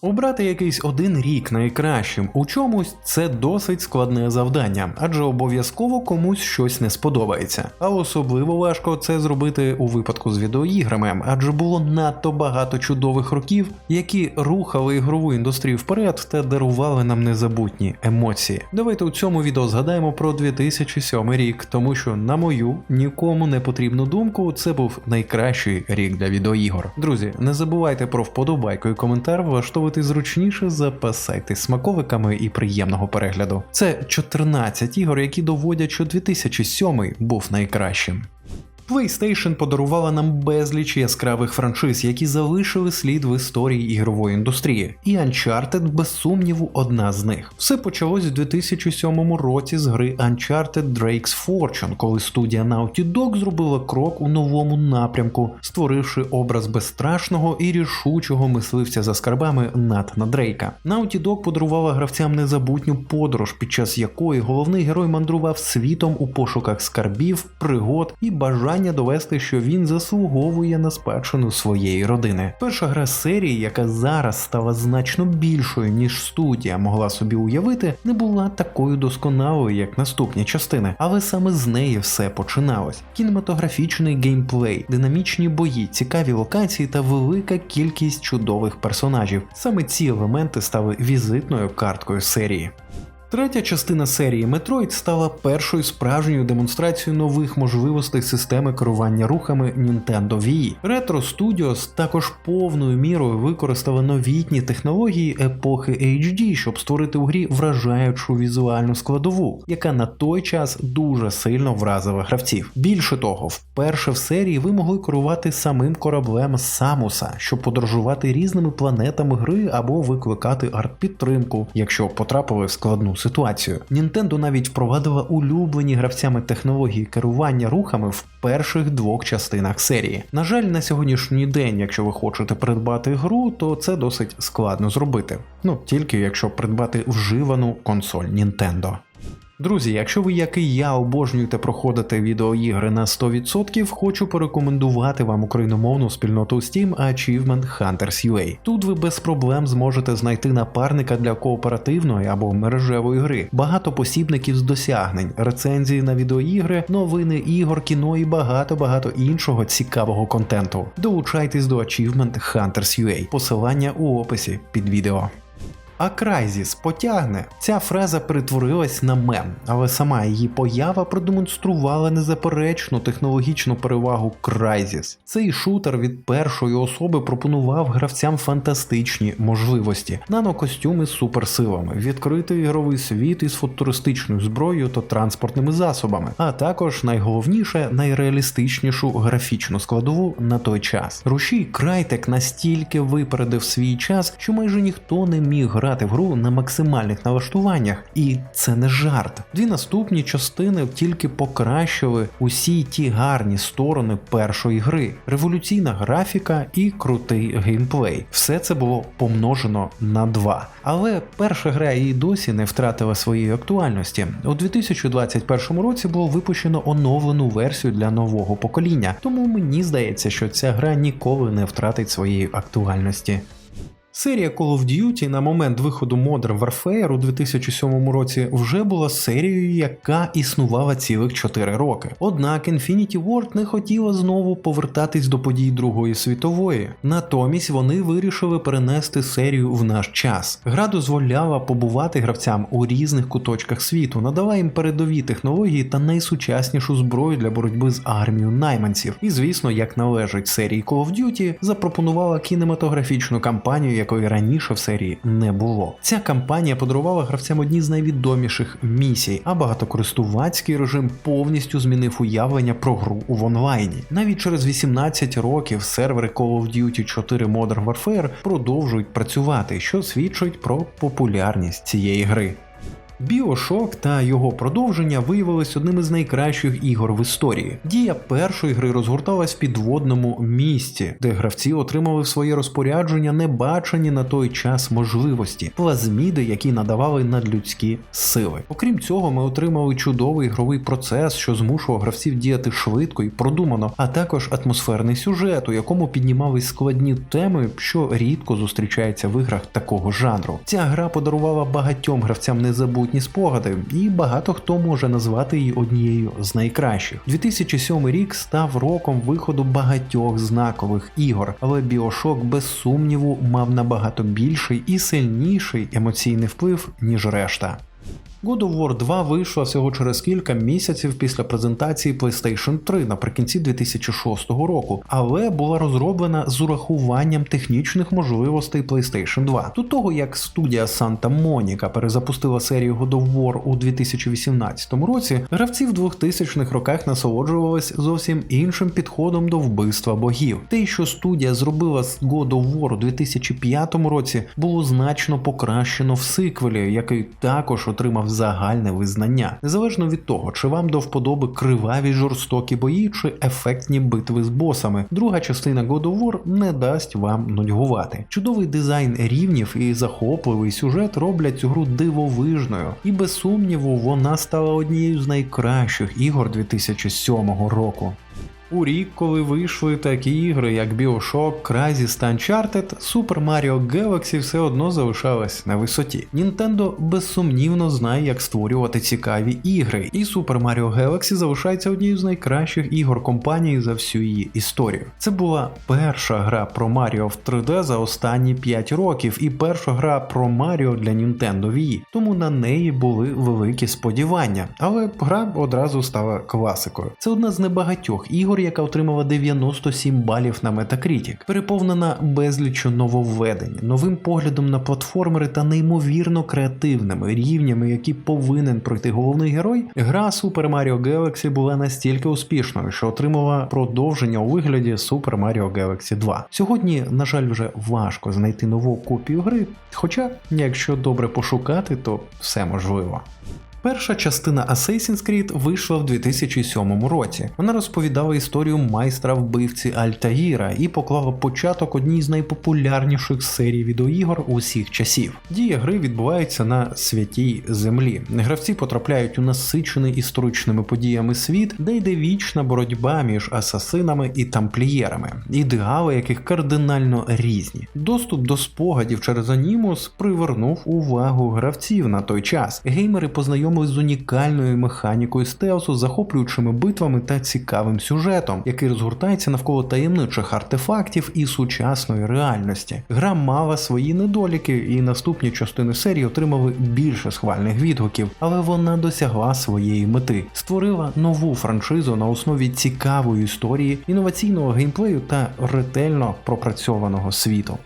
Обрати якийсь один рік найкращим у чомусь це досить складне завдання, адже обов'язково комусь щось не сподобається. А особливо важко це зробити у випадку з відеоіграми, адже було надто багато чудових років, які рухали ігрову індустрію вперед та дарували нам незабутні емоції. Давайте у цьому відео згадаємо про 2007 рік, тому що, на мою нікому не потрібну думку, це був найкращий рік для відеоігор. Друзі, не забувайте про вподобайку і коментар, влаштовувати зручніше, запасайтесь смаковиками і приємного перегляду. Це 14 ігор, які доводять, що 2007 був найкращим. PlayStation подарувала нам безліч яскравих франшиз, які залишили слід в історії ігрової індустрії, і Uncharted, без сумніву, одна з них. Все почалось у 2007 році з гри Uncharted Drake's Fortune, коли студія Naughty Dog зробила крок у новому напрямку, створивши образ безстрашного і рішучого мисливця за скарбами Натана Дрейка. Naughty Dog подарувала гравцям незабутню подорож, під час якої головний герой мандрував світом у пошуках скарбів, пригод і бажання довести, що він заслуговує на спадщину своєї родини. Перша гра серії, яка зараз стала значно більшою, ніж студія могла собі уявити, не була такою досконалою, як наступні частини, але саме з неї все починалось. Кінематографічний геймплей, динамічні бої, цікаві локації та велика кількість чудових персонажів. Саме ці елементи стали візитною карткою серії. Третя частина серії Metroid стала першою справжньою демонстрацією нових можливостей системи керування рухами Nintendo Wii. Retro Studios також повною мірою використали новітні технології епохи HD, щоб створити у грі вражаючу візуальну складову, яка на той час дуже сильно вразила гравців. Більше того, вперше в серії ви могли керувати самим кораблем Самуса, щоб подорожувати різними планетами гри або викликати арт-підтримку, якщо потрапили в складну ситуацію. Nintendo навіть впровадила улюблені гравцями технології керування рухами в перших двох частинах серії. На жаль, на сьогоднішній день, якщо ви хочете придбати гру, то це досить складно зробити. Ну тільки якщо придбати вживану консоль Nintendo. Друзі, якщо ви, як і я, обожнюєте проходити відеоігри на 100%, хочу порекомендувати вам україномовну спільноту Steam Achievement Hunters UA. Тут ви без проблем зможете знайти напарника для кооперативної або мережевої гри, багато посібників з досягнень, рецензії на відеоігри, новини ігор, кіно і багато-багато іншого цікавого контенту. Долучайтесь до Achievement Hunters UA. Посилання у описі під відео. А Крайзіс потягне. Ця фраза перетворилась на мем, але сама її поява продемонструвала незаперечну технологічну перевагу Крайзіс. Цей шутер від першої особи пропонував гравцям фантастичні можливості, нанокостюми з суперсилами, відкритий ігровий світ із футуристичною зброєю та транспортними засобами, а також найголовніше найреалістичнішу графічну складову на той час. Рушій Крайтек настільки випередив свій час, що майже ніхто не міг грати грати в гру на максимальних налаштуваннях, і це не жарт. Дві наступні частини тільки покращили усі ті гарні сторони першої гри: революційна графіка і крутий геймплей. Все це було помножено на два. Але перша гра і досі не втратила своєї актуальності. У 2021 році було випущено оновлену версію для нового покоління, тому мені здається, що ця гра ніколи не втратить своєї актуальності. Серія Call of Duty на момент виходу Modern Warfare у 2007 році вже була серією, яка існувала цілих 4 роки. Однак Infinity Ward не хотіла знову повертатись до подій Другої світової. Натомість вони вирішили перенести серію в наш час. Гра дозволяла побувати гравцям у різних куточках світу, надала їм передові технології та найсучаснішу зброю для боротьби з армією найманців. І звісно, як належить серії Call of Duty, запропонувала кінематографічну кампанію якої раніше в серії не було. Ця кампанія подарувала гравцям одні з найвідоміших місій, а багатокористувацький режим повністю змінив уявлення про гру в онлайні. Навіть через 18 років сервери Call of Duty 4 Modern Warfare продовжують працювати, що свідчить про популярність цієї гри. Біошок та його продовження виявились одним із найкращих ігор в історії. Дія першої гри розгорталась в підводному місті, де гравці отримали в своє розпорядження небачені на той час можливості, плазміди, які надавали надлюдські сили. Окрім цього, ми отримали чудовий ігровий процес, що змушував гравців діяти швидко і продумано, а також атмосферний сюжет, у якому піднімались складні теми, що рідко зустрічаються в іграх такого жанру. Ця гра подарувала багатьом гравцям незабутні спогади, і багато хто може назвати її однією з найкращих. 2007 рік став роком виходу багатьох знакових ігор, але Біошок без сумніву мав набагато більший і сильніший емоційний вплив ніж решта. God of War 2 вийшла всього через кілька місяців після презентації PlayStation 3 наприкінці 2006 року, але була розроблена з урахуванням технічних можливостей PlayStation 2. До того як студія Santa Monica перезапустила серію God of War у 2018 році, гравці в 2000-х роках насолоджувались зовсім іншим підходом до вбивства богів. Те, що студія зробила з God of War у 2005 році, було значно покращено в сиквелі, який також отримав загальне визнання, незалежно від того, чи вам до вподоби криваві жорстокі бої чи ефектні битви з босами. Друга частина God of War не дасть вам нудьгувати. Чудовий дизайн рівнів і захопливий сюжет роблять цю гру дивовижною, і без сумніву вона стала однією з найкращих ігор 2007 року. У рік, коли вийшли такі ігри, як Bioshock, Crysis та Uncharted, Super Mario Galaxy все одно залишалась на висоті. Nintendo безсумнівно знає, як створювати цікаві ігри, і Super Mario Galaxy залишається однією з найкращих ігор компанії за всю її історію. Це була перша гра про Маріо в 3D за останні 5 років, і перша гра про Маріо для Nintendo Wii, тому на неї були великі сподівання. Але гра одразу стала класикою. Це одна з небагатьох ігор яка отримала 97 балів на Metacritic, переповнена безліччю нововведень, новим поглядом на платформери та неймовірно креативними рівнями, які повинен пройти головний герой. Гра Super Mario Galaxy була настільки успішною, що отримала продовження у вигляді Super Mario Galaxy 2. Сьогодні, на жаль, вже важко знайти нову копію гри, хоча, якщо добре пошукати, то все можливо. Перша частина Assassin's Creed вийшла в 2007 році. Вона розповідала історію майстра вбивці Альтаїра і поклала початок одній з найпопулярніших серій відеоігор усіх часів. Дія гри відбувається на святій землі. Гравці потрапляють у насичений історичними подіями світ, де йде вічна боротьба між асасинами і тамплієрами, ідеали яких кардинально різні. Доступ до спогадів через анімус привернув увагу гравців на той час. Геймери познайомилися з унікальною механікою стелсу, захоплюючими битвами та цікавим сюжетом, який розгортається навколо таємничих артефактів і сучасної реальності. Гра мала свої недоліки, і наступні частини серії отримали більше схвальних відгуків, але вона досягла своєї мети, створила нову франшизу на основі цікавої історії, інноваційного геймплею та ретельно пропрацьованого світу.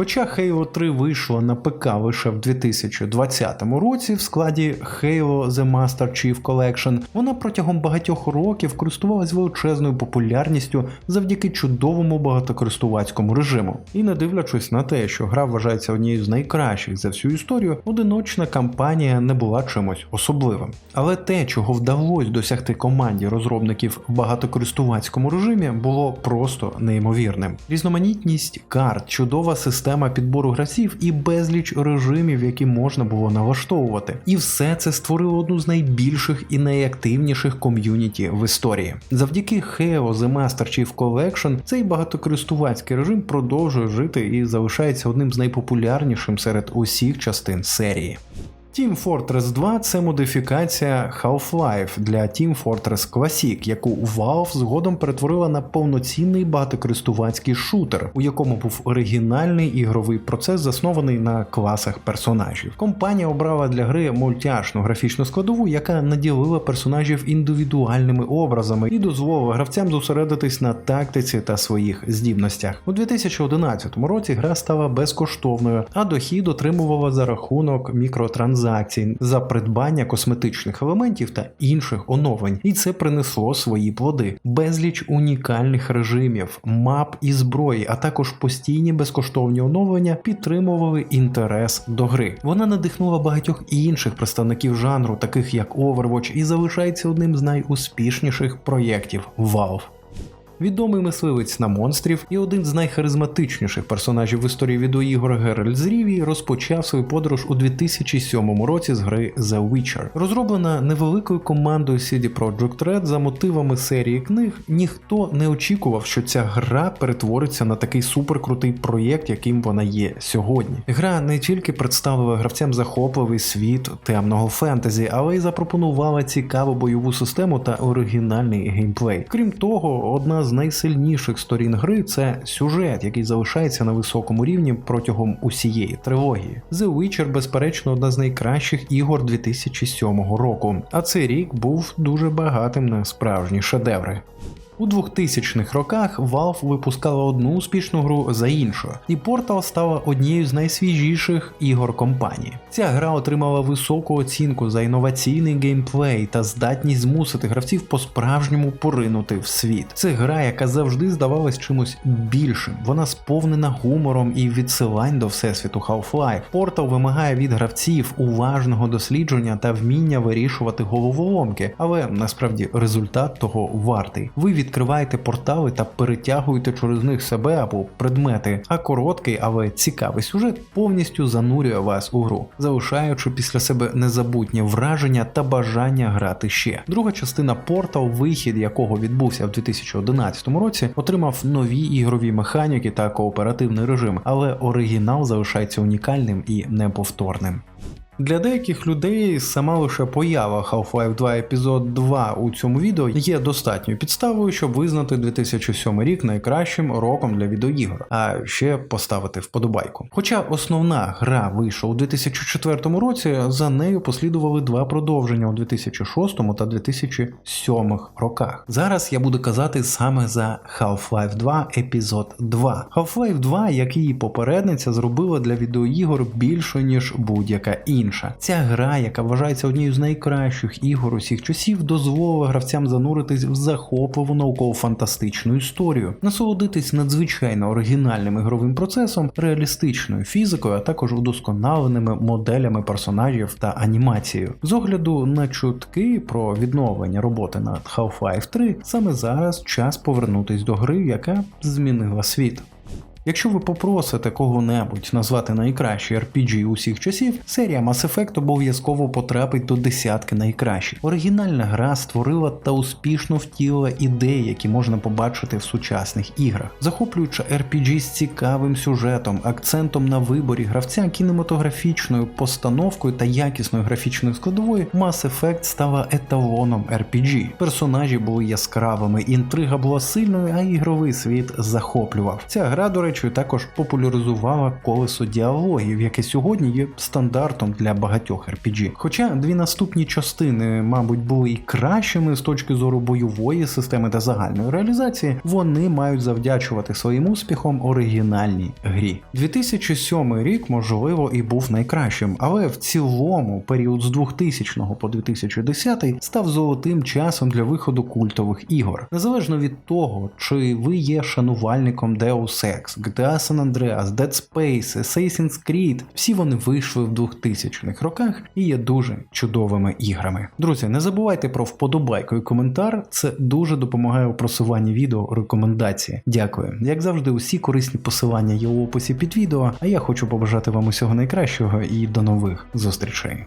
Хоча Halo 3 вийшло на ПК лише в 2020 році в складі Halo The Master Chief Collection, вона протягом багатьох років користувалась величезною популярністю завдяки чудовому багатокористувацькому режиму. І не дивлячись на те, що гра вважається однією з найкращих за всю історію, одиночна кампанія не була чимось особливим. Але те, чого вдалося досягти команді розробників в багатокористувацькому режимі, було просто неймовірним. Різноманітність карт, чудова система система підбору гравців і безліч режимів, які можна було налаштовувати. І все це створило одну з найбільших і найактивніших ком'юніті в історії. Завдяки Halo The Master Chief Collection цей багатокористувацький режим продовжує жити і залишається одним з найпопулярнішим серед усіх частин серії. Team Fortress 2 це модифікація Half-Life для Team Fortress Classic, яку Valve згодом перетворила на повноцінний багатокористувацький шутер, у якому був оригінальний ігровий процес, заснований на класах персонажів. Компанія обрала для гри мультяшну графічну складову, яка наділила персонажів індивідуальними образами і дозволила гравцям зосередитись на тактиці та своїх здібностях. У 2011 році гра стала безкоштовною, а дохід отримувала за рахунок мікротранзакцій мікротранзакцій за придбання косметичних елементів та інших оновлень, і це принесло свої плоди, безліч унікальних режимів, мап і зброї, а також постійні безкоштовні оновлення підтримували інтерес до гри. Вона надихнула багатьох інших представників жанру, таких як Overwatch, і залишається одним з найуспішніших проєктів Valve. Відомий мисливець на монстрів і один з найхаризматичніших персонажів в історії відеоігор Геральт з Рівії розпочав свою подорож у 2007 році з гри The Witcher. Розроблена невеликою командою CD Projekt Red за мотивами серії книг, ніхто не очікував, що ця гра перетвориться на такий суперкрутий проєкт, яким вона є сьогодні. Гра не тільки представила гравцям захопливий світ темного фентезі, але й запропонувала цікаву бойову систему та оригінальний геймплей. Крім того, одна з найсильніших сторін гри це сюжет, який залишається на високому рівні протягом усієї трилогії. The Witcher, безперечно, одна з найкращих ігор 2007 року, а цей рік був дуже багатим на справжні шедеври. У 2000-х роках Valve випускала одну успішну гру за іншою, і Portal стала однією з найсвіжіших ігор компанії. Ця гра отримала високу оцінку за інноваційний геймплей та здатність змусити гравців по-справжньому поринути в світ. Це гра, яка завжди здавалась чимось більшим. Вона сповнена гумором і відсилань до всесвіту Half-Life. Portal вимагає від гравців уважного дослідження та вміння вирішувати головоломки, але насправді результат того вартий. Ви відкриваєте портали та перетягуєте через них себе або предмети, а короткий, але цікавий сюжет повністю занурює вас у гру, залишаючи після себе незабутнє враження та бажання грати ще. Друга частина Portal, вихід якого відбувся в 2011 році, отримав нові ігрові механіки та кооперативний режим, але оригінал залишається унікальним і неповторним. Для деяких людей сама лише поява Half-Life 2 епізод 2 у цьому відео є достатньою підставою, щоб визнати 2007 рік найкращим роком для відеоігор, а ще поставити вподобайку. Хоча основна гра вийшла у 2004 році, за нею послідували два продовження у 2006 та 2007 роках. Зараз я буду казати саме за Half-Life 2 епізод 2. Half-Life 2, як її попередниця, зробила для відеоігор більше ніж будь-яка інша. Ця гра, яка вважається однією з найкращих ігор усіх часів, дозволила гравцям зануритись в захопливу науково-фантастичну історію, насолодитись надзвичайно оригінальним ігровим процесом, реалістичною фізикою, а також удосконаленими моделями персонажів та анімацією. З огляду на чутки про відновлення роботи над Half-Life 3, саме зараз час повернутись до гри, яка змінила світ. Якщо ви попросите кого-небудь назвати найкращий RPG усіх часів, серія Mass Effect обов'язково потрапить до десятки найкращих. Оригінальна гра створила та успішно втілила ідеї, які можна побачити в сучасних іграх, захоплюючи RPG з цікавим сюжетом, акцентом на виборі гравця, кінематографічною постановкою та якісною графічною складовою, Mass Effect стала еталоном RPG. Персонажі були яскравими, інтрига була сильною, а ігровий світ захоплював. Ця гра, до речі, також популяризувала колесо діалогів, яке сьогодні є стандартом для багатьох RPG. Хоча дві наступні частини, мабуть, були і кращими з точки зору бойової системи та загальної реалізації, вони мають завдячувати своїм успіхом оригінальній грі. 2007 рік, можливо, і був найкращим, але в цілому період з 2000 по 2010 став золотим часом для виходу культових ігор. Незалежно від того, чи ви є шанувальником Deus Ex, GTA San Andreas, Dead Space, Assassin's Creed, всі вони вийшли в 2000-х роках і є дуже чудовими іграми. Друзі, не забувайте про вподобайку і коментар, це дуже допомагає у просуванні відео рекомендації. Дякую. Як завжди, усі корисні посилання є у описі під відео, а я хочу побажати вам усього найкращого і до нових зустрічей.